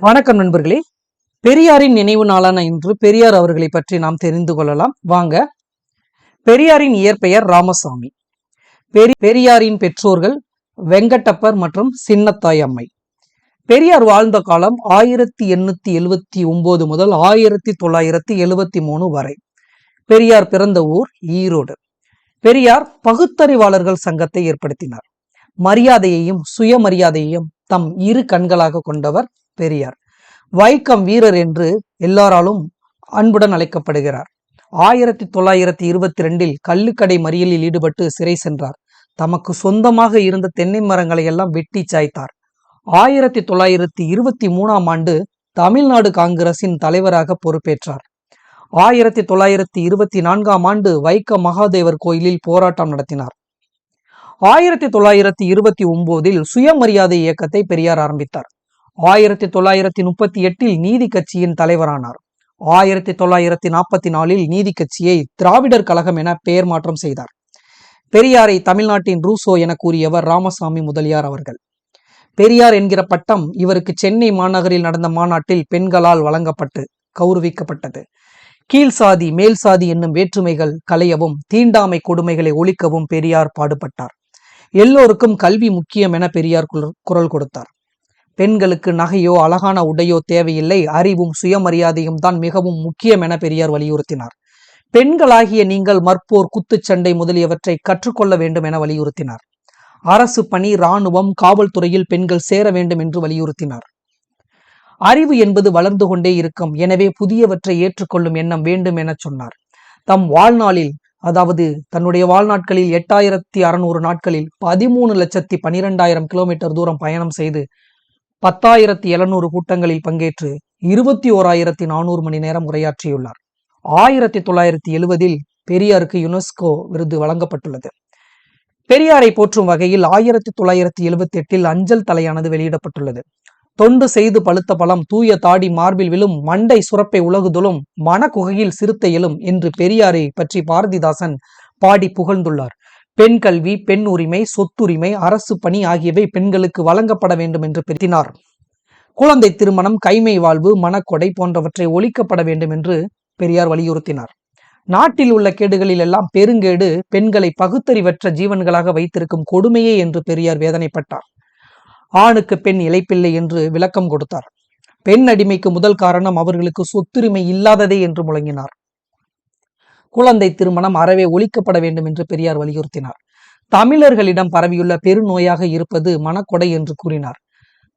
வணக்கம் நண்பர்களே. பெரியாரின் நினைவு நாளான இன்று பெரியார் அவர்களை பற்றி நாம் தெரிந்து கொள்ளலாம். வாங்க. பெரியாரின் இயற்பெயர் ராமசாமி. பெரி பெரியாரின் பெற்றோர்கள் வெங்கடப்பர் மற்றும் சின்னத்தாய் அம்மை. பெரியார் வாழ்ந்த காலம் ஆயிரத்தி எண்ணூத்தி எழுவத்தி ஒன்பது முதல் ஆயிரத்தி தொள்ளாயிரத்தி எழுவத்தி மூணு வரை. பெரியார் பிறந்த ஊர் ஈரோடு. பெரியார் பகுத்தறிவாளர்கள் சங்கத்தை ஏற்படுத்தினார். மரியாதையையும் சுயமரியாதையையும் தம் இரு கண்களாக கொண்டவர் பெரியார். வைக்கம் வீரர் என்று எல்லாராலும் அன்புடன் அழைக்கப்படுகிறார். ஆயிரத்தி தொள்ளாயிரத்தி இருபத்தி ரெண்டில் கள்ளுக்கடை மறியலில் ஈடுபட்டு சிறை சென்றார். தமக்கு சொந்தமாக இருந்த தென்னை மரங்களை எல்லாம் வெட்டி சாய்த்தார். ஆயிரத்தி தொள்ளாயிரத்தி இருபத்தி மூணாம் ஆண்டு தமிழ்நாடு காங்கிரசின் தலைவராக பொறுப்பேற்றார். ஆயிரத்தி தொள்ளாயிரத்தி இருபத்தி நான்காம் ஆண்டு வைக்க மகாதேவர் கோயிலில் போராட்டம் நடத்தினார். ஆயிரத்தி தொள்ளாயிரத்தி இருபத்தி ஒன்பதில் சுயமரியாதை இயக்கத்தை பெரியார் ஆரம்பித்தார். ஆயிரத்தி தொள்ளாயிரத்தி முப்பத்தி எட்டில் நீதி கட்சியின் தலைவரானார். ஆயிரத்தி தொள்ளாயிரத்தி நாற்பத்தி நாலில் நீதி கட்சியை திராவிடர் கழகம் என பெயர் மாற்றம் செய்தார். பெரியாரை தமிழ்நாட்டின் ரூசோ என கூறியவர் ராமசாமி முதலியார் அவர்கள். பெரியார் என்கிற பட்டம் இவருக்கு சென்னை மாநகரில் நடந்த மாநாட்டில் பெண்களால் வழங்கப்பட்டு கௌரவிக்கப்பட்டது. கீழ் சாதி மேல் சாதி என்னும் வேற்றுமைகள் களையவும் தீண்டாமை கொடுமைகளை ஒழிக்கவும் பெரியார் பாடுபட்டார். எல்லோருக்கும் கல்வி முக்கியம் என பெரியார் குரல்- குரல் கொடுத்தார். பெண்களுக்கு நகையோ அழகான உடையோ தேவையில்லை. அறிவும் சுயமரியாதையும் தான் மிகவும் முக்கியம் என பெரியார் வலியுறுத்தினார். பெண்களாகிய நீங்கள் மற்போர் குத்துச்சண்டை முதலியவற்றை கற்றுக்கொள்ள வேண்டும் என வலியுறுத்தினார். அரசு பணி இராணுவம் காவல்துறையில் பெண்கள் சேர வேண்டும் என்று வலியுறுத்தினார். அறிவு என்பது வளர்ந்து கொண்டே இருக்கும். எனவே புதியவற்றை ஏற்றுக்கொள்ளும் எண்ணம் வேண்டும் என சொன்னார். தம் வாழ்நாளில் அதாவது தன்னுடைய வாழ்நாட்களில் எட்டாயிரத்தி அறுநூறு நாட்களில் பதிமூணு லட்சத்தி பனிரெண்டாயிரம் கிலோமீட்டர் தூரம் பயணம் செய்து பத்தாயிரத்தி எழுநூறு கூட்டங்களில் பங்கேற்று இருபத்தி ஓராயிரத்தி நானூறு மணி நேரம் உரையாற்றியுள்ளார். ஆயிரத்தி தொள்ளாயிரத்தி எழுவதில் பெரியாருக்கு யுனெஸ்கோ விருது வழங்கப்பட்டுள்ளது. பெரியாரை போற்றும் வகையில் ஆயிரத்தி தொள்ளாயிரத்தி எழுவத்தி எட்டில் அஞ்சல் தலையானது வெளியிடப்பட்டுள்ளது. தொண்டு செய்து பழுத்த பழம் தூய தாடி மார்பில் விழும் மண்டை சுரப்பை உலகுதலும் மனக்குகையில் சிறுத்தை எழும் என்று பெரியாரை பற்றி பாரதிதாசன் பாடி புகழ்ந்துள்ளார். பெண் கல்வி பெண் உரிமை சொத்துரிமை அரசு பணி ஆகியவை பெண்களுக்கு வழங்கப்பட வேண்டும் என்று பெருத்தினார். குழந்தை திருமணம் கைமை வாழ்வு மனக்கொடை போன்றவற்றை ஒழிக்கப்பட வேண்டும் என்று பெரியார் வலியுறுத்தினார். நாட்டில் உள்ள கேடுகளில் எல்லாம் பெருங்கேடு பெண்களை பகுத்தறிவற்ற ஜீவன்களாக வைத்திருக்கும் கொடுமையே என்று பெரியார் வேதனைப்பட்டார். ஆணுக்கு பெண் இழைப்பில்லை என்று விளக்கம் கொடுத்தார். பெண் அடிமைக்கு முதல் காரணம் அவர்களுக்கு சொத்துரிமை இல்லாததே என்று முழங்கினார். குழந்தை திருமணம் அறவே ஒழிக்கப்பட வேண்டும் என்று பெரியார் வலியுறுத்தினார். தமிழர்களிடம் பரவியுள்ள பெருநோயாக இருப்பது மனக்கொடை என்று கூறினார்.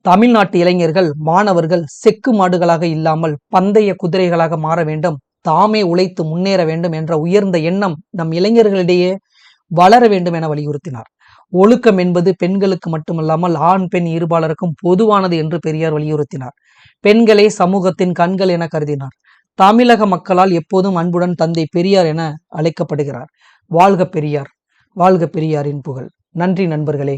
தமிழ்நாட்டு இளைஞர்கள் மாணவர்கள் செக்கு மாடுகளாக இல்லாமல் பந்தய குதிரைகளாக மாற வேண்டும் தாமே உழைத்து முன்னேற வேண்டும் என்ற உயர்ந்த எண்ணம் நம் இளைஞர்களிடையே வளர வேண்டும் என வலியுறுத்தினார். ஒழுக்கம் என்பது பெண்களுக்கு மட்டுமல்லாமல் ஆண் பெண் இருபாலருக்கும் பொதுவானது என்று பெரியார் வலியுறுத்தினார். பெண்களே சமூகத்தின் கண்கள் என கருதினார். தமிழக மக்களால் எப்போதும் அன்புடன் தந்தை பெரியார் என அழைக்கப்படுகிறார். வாழ்க பெரியார் வாழ்க பெரியாரின் புகழ். நன்றி நண்பர்களே.